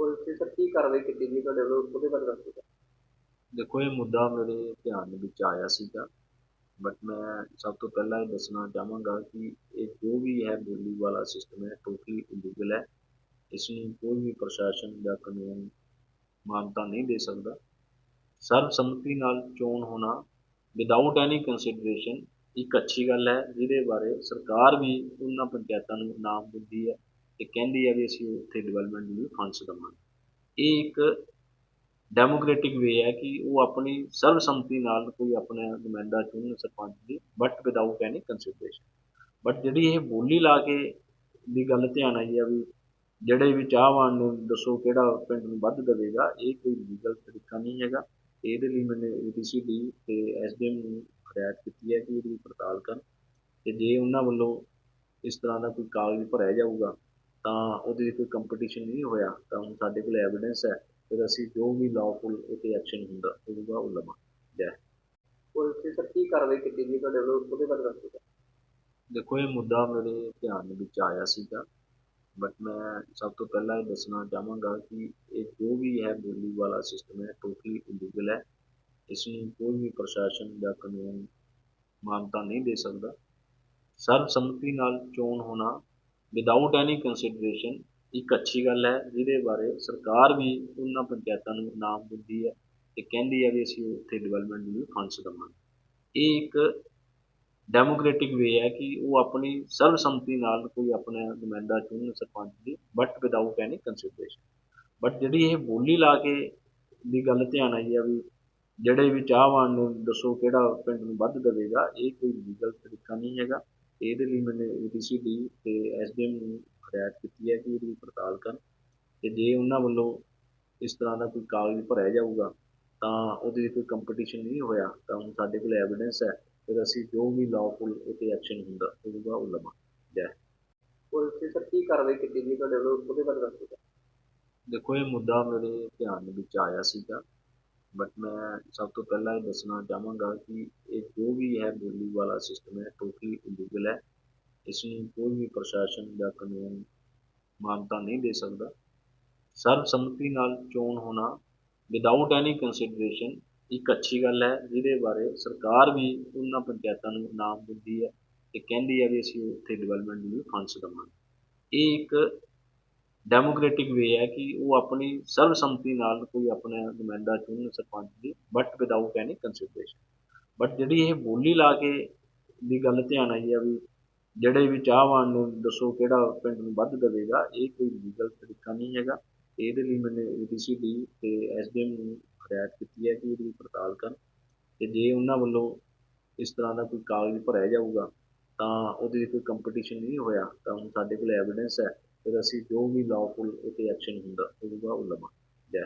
Police ਨੇ sir ਕੀ ਕਾਰਵਾਈ ਕੀਤੀ ਗਈ ਤੁਹਾਡੇ ਵੱਲੋਂ, ਉਹਦੇ ਬਾਰੇ ਦੱਸ। ਦਿਓ ਦੇਖੋ, ਇਹ ਮੁੱਦਾ ਮੇਰੇ ਧਿਆਨ ਦੇ ਵਿੱਚ ਆਇਆ ਸੀਗਾ ਬਟ ਮੈਂ ਸਭ ਤੋਂ ਪਹਿਲਾਂ ਇਹ ਦੱਸਣਾ ਚਾਹਾਂਗਾ ਕਿ ਇਹ ਜੋ ਵੀ ਹੈ ਬੋਲੀ ਵਾਲਾ ਸਿਸਟਮ ਹੈ ਟੋਟਲੀ ਇਲੀਗਲ ਹੈ। ਇਸ ਨੂੰ ਕੋਈ ਵੀ ਪ੍ਰਸ਼ਾਸਨ ਜਾਂ ਕਾਨੂੰਨ ਮਾਨਤਾ ਨਹੀਂ ਦੇ ਸਕਦਾ। ਸਰਬਸੰਮਤੀ ਨਾਲ ਚੋਣ ਹੋਣਾ ਵਿਦਆਊਟ ਐਨੀ ਕੰਸੀਡਰੇਸ਼ਨ ਇੱਕ ਅੱਛੀ ਗੱਲ ਹੈ, ਜਿਹਦੇ ਬਾਰੇ ਸਰਕਾਰ ਵੀ ਉਹਨਾਂ ਪੰਚਾਇਤਾਂ ਨੂੰ ਇਨਾਮ ਦਿੰਦੀ ਹੈ। ਤੇ ਕਹਿੰਦੀ ਆ ਵੀ ਅਸੀਂ ਉੱਥੇ ਡਿਵੈਲਪਮੈਂਟ ਲਈ ਫੰਡਸ ਦੇਵਾਂਗੇ ਇਹ ਇੱਕ ਡੈਮੋਕ੍ਰੈਟਿਕ ਵੇ ਹੈ ਕਿ ਉਹ ਆਪਣੀ ਸਰਬਸੰਮਤੀ ਨਾਲ ਕੋਈ ਆਪਣਾ ਨੁਮਾਇੰਦਾ ਚੁਣਨ ਸਰਪੰਚ ਦੀ but without any consideration but ਜਿਹੜੀ ਇਹ ਬੋਲੀ ਲਾ ਕੇ ਦੀ ਗੱਲ ਧਿਆਨ ਆਈ ਆ ਵੀ ਜਿਹੜੇ ਵੀ ਚਾਹਵਾਨ ਨੇ ਦੱਸੋ ਕਿਹੜਾ ਪਿੰਡ ਨੂੰ ਵੱਧ ਦੇਵੇਗਾ, ਇਹ ਕੋਈ ਲੀਗਲ ਤਰੀਕਾ ਨਹੀਂ ਹੈਗਾ। ਇਹਦੇ ਲਈ ਮੈਨੇ ਮੈंने ਏਡੀਸੀਡੀ ਤੇ ਐਸਡੀਐਮ ਨੂੰ ਹਦਾਇਤ ਕੀਤੀ ਹੈ ਕਿ ਇਹਦੀ ਪੜਤਾਲ ਕਰਨ। ਤੇ ਜੇ ਉਹਨਾਂ ਵੱਲੋਂ ਇਸ ਤਰ੍ਹਾਂ ਦਾ ਕੋਈ ਕਾਗਜ਼ ਭਰਿਆ ਜਾਊਗਾ ਤਾਂ ਉਹਦੇ ਲਈ ਕੋਈ ਕੰਪੀਟੀਸ਼ਨ ਨਹੀਂ ਹੋਇਆ ਤਾਂ ਹੁਣ ਸਾਡੇ ਕੋਲ ਐਵੀਡੈਂਸ ਹੈ ਫਿਰ ਅਸੀਂ ਜੋ ਵੀ ਲਾਅਫੁਲ ਇਹ ਤੇ ਐਕਸ਼ਨ ਹੁੰਦਾ ਹੋਊਗਾ ਉਹ ਲਵਾਂਗੇ। ਜੈ ਪੁਲਿਸ ਨੇ ਸਰ ਕੀ ਕਾਰਵਾਈ ਕੀਤੀ ਜੀ ਤੁਹਾਡੇ ਵੱਲੋਂ ਉਹਦੇ ਬਾਰੇ ਦੱਸ। ਦੇਖੋ ਇਹ ਮੁੱਦਾ ਮੇਰੇ ਧਿਆਨ ਵਿੱਚ ਆਇਆ ਸੀਗਾ ਬਟ ਮੈਂ ਸਭ ਤੋਂ ਪਹਿਲਾਂ ਇਹ ਦੱਸਣਾ ਚਾਹਾਂਗਾ ਕਿ ਇਹ ਜੋ ਵੀ ਹੈ ਬੋਲੀ ਵਾਲਾ ਸਿਸਟਮ ਹੈ ਟੋਟਲੀ ਇਲੀਗਲ ਹੈ। ਇਸ ਨੂੰ ਕੋਈ ਵੀ ਪ੍ਰਸ਼ਾਸਨ ਜਾਂ ਕਾਨੂੰਨ ਮਾਨਤਾ ਨਹੀਂ ਦੇ ਸਕਦਾ। ਸਰਬਸੰਮਤੀ ਨਾਲ ਚੋਣ ਹੋਣਾ ਵਿਦਆਊਟ ਐਨੀ ਕੰਸੀਡਰੇਸ਼ਨ ਇੱਕ ਅੱਛੀ ਗੱਲ ਹੈ, ਜਿਹਦੇ ਬਾਰੇ ਸਰਕਾਰ ਵੀ ਉਹਨਾਂ ਪੰਚਾਇਤਾਂ ਨੂੰ ਇਨਾਮ ਦਿੰਦੀ ਹੈ ਅਤੇ ਕਹਿੰਦੀ ਹੈ ਵੀ ਅਸੀਂ ਉੱਥੇ ਡਿਵੈਲਪਮੈਂਟ ਲਈ ਫੰਡਸ ਦੇਵਾਂਗੇ। ਇਹ ਇੱਕ ਡੈਮੋਕ੍ਰੈਟਿਕ ਵੇ ਹੈ ਕਿ ਉਹ ਆਪਣੀ ਸਰਬਸੰਮਤੀ ਨਾਲ ਕੋਈ ਆਪਣਾ ਨੁਮਾਇੰਦਾ ਚੁਣਨ ਸਰਪੰਚ ਦੀ but without any consideration but ਜਿਹੜੀ ਇਹ ਬੋਲੀ ਲਾ ਕੇ ਦੀ ਗੱਲ ਧਿਆਨ ਆਈ ਆ ਵੀ ਜਿਹੜੇ ਵੀ ਚਾਹਵਾਨ ਨੇ ਦੱਸੋ ਕਿਹੜਾ ਪਿੰਡ ਨੂੰ ਵੱਧ ਦੇਵੇਗਾ, ਇਹ ਕੋਈ ਲੀਗਲ ਤਰੀਕਾ ਨਹੀਂ ਹੈਗਾ। ਇਹਦੇ ਲਈ ਮੈंने ਏਡੀਸੀਡੀ ਤੇ ਐਸਡੀਐਮ ਨੂੰ ਹਦਾਇਤ ਕੀਤੀ ਹੈ ਕਿ ਇਹਦੀ ਪੜਤਾਲ ਕਰਨ ਤੇ ਜੇ ਉਹਨਾਂ ਵੱਲੋਂ ਇਸ ਤਰ੍ਹਾਂ ਦਾ ਕੋਈ ਕਾਗਜ਼ ਭਰਿਆ ਜਾਊਗਾ ਤਾਂ ਉਹਦੇ ਲਈ ਕੋਈ ਕੰਪੀਟੀਸ਼ਨ ਨਹੀਂ ਹੋਇਆ ਤਾਂ ਹੁਣ ਸਾਡੇ ਕੋਲ ਐਵੀਡੈਂਸ ਹੈ ਫਿਰ ਅਸੀਂ ਜੋ ਵੀ ਲਾਅਫੁਲ ਇਹ ਤੇ ਐਕਸ਼ਨ ਹੁੰਦਾ ਹੋਊਗਾ ਉਹ ਲਵਾਂਗੇ। ਜੈ ਪੁਲਿਸ ਸਰ ਕੀ ਕਾਰਵਾਈ ਕੀਤੀ ਜੀ ਤੁਹਾਡੇ ਵੱਲੋਂ ਉਹਦੇ ਬਾਰੇ ਦੱਸ। ਦੇਖੋ ਇਹ ਮੁੱਦਾ ਮੇਰੇ ਧਿਆਨ ਵਿੱਚ ਆਇਆ ਸੀਗਾ। ਬਟ ਮੈਂ ਸਭ ਤੋਂ ਪਹਿਲਾਂ ਇਹ ਦੱਸਣਾ ਚਾਹਾਂਗਾ ਕਿ ਇਹ ਜੋ ਵੀ ਹੈ ਬੋਲੀ ਵਾਲਾ ਸਿਸਟਮ ਹੈ ਟੋਟਲੀ ਇਲੀਗਲ ਹੈ ਇਸ ਨੂੰ ਕੋਈ ਵੀ ਪ੍ਰਸ਼ਾਸਨ ਜਾਂ ਕਾਨੂੰਨ ਮਾਨਤਾ ਨਹੀਂ ਦੇ ਸਕਦਾ ਸਰਬਸੰਮਤੀ ਨਾਲ ਚੋਣ ਹੋਣਾ ਵਿਦਆਊਟ ਐਨੀ ਕੰਸੀਡਰੇਸ਼ਨ ਇੱਕ ਅੱਛੀ ਗੱਲ ਹੈ ਜਿਹਦੇ ਬਾਰੇ ਸਰਕਾਰ ਵੀ ਉਹਨਾਂ ਪੰਚਾਇਤਾਂ ਨੂੰ ਇਨਾਮ ਦਿੰਦੀ ਹੈ ਤੇ ਕਹਿੰਦੀ ਹੈ ਵੀ ਅਸੀਂ ਉੱਥੇ ਡਿਵੈਲਪਮੈਂਟ ਲਈ ਫੰਡਸ ਦੇਵਾਂਗੇ ਇਹ ਇੱਕ ਡੈਮੋਕ੍ਰੈਟਿਕ ਵੇ ਹੈ ਕਿ ਉਹ ਆਪਣੀ ਸਰਬਸੰਮਤੀ ਨਾਲ ਕੋਈ ਆਪਣਾ ਨੁਮਾਇੰਦਾ ਚੁਣਨ ਸਰਪੰਚ ਦੀ but without any consideration but ਜਿਹੜੀ ਇਹ ਬੋਲੀ ਲਾ ਕੇ ਦੀ ਗੱਲ ਧਿਆਨ ਆਈ ਆ ਵੀ ਜਿਹੜੇ ਵੀ ਚਾਹਵਾਨ ਨੇ ਦੱਸੋ ਕਿਹੜਾ ਪਿੰਡ ਨੂੰ ਵੱਧ ਦੇਵੇਗਾ, ਇਹ ਕੋਈ ਲੀਗਲ ਤਰੀਕਾ ਨਹੀਂ ਹੈਗਾ। ਇਹਦੇ ਲਈ ਮੈਨੇ ਮੈंने ਏਡੀਸੀਡੀ ਤੇ ਐਸਡੀਐਮ ਨੂੰ ਹਦਾਇਤ ਕੀਤੀ ਹੈ ਕਿ ਇਹਦੀ ਪੜਤਾਲ ਕਰਨ। ਤੇ ਜੇ ਉਹਨਾਂ ਵੱਲੋਂ ਇਸ ਤਰ੍ਹਾਂ ਦਾ ਕੋਈ ਕਾਗਜ਼ ਭਰਿਆ ਜਾਊਗਾ, ਤਾਂ ਉਹਦੇ ਕੋਈ ਕੰਪੀਟੀਸ਼ਨ ਨਹੀਂ ਹੋਇਆ, ਤਾਂ ਹੁਣ ਸਾਡੇ ਕੋਲ ਐਵੀਡੈਂਸ ਹੈ। ਫਿਰ ਅਸੀਂ ਜੋ ਵੀ ਲਾਅਫੁਲ ਇਹ ਤੇ ਐਕਸ਼ਨ ਹੁੰਦਾ ਹੋਊਗਾ ਉਹ ਲਵਾਂਗੇ ਜੈ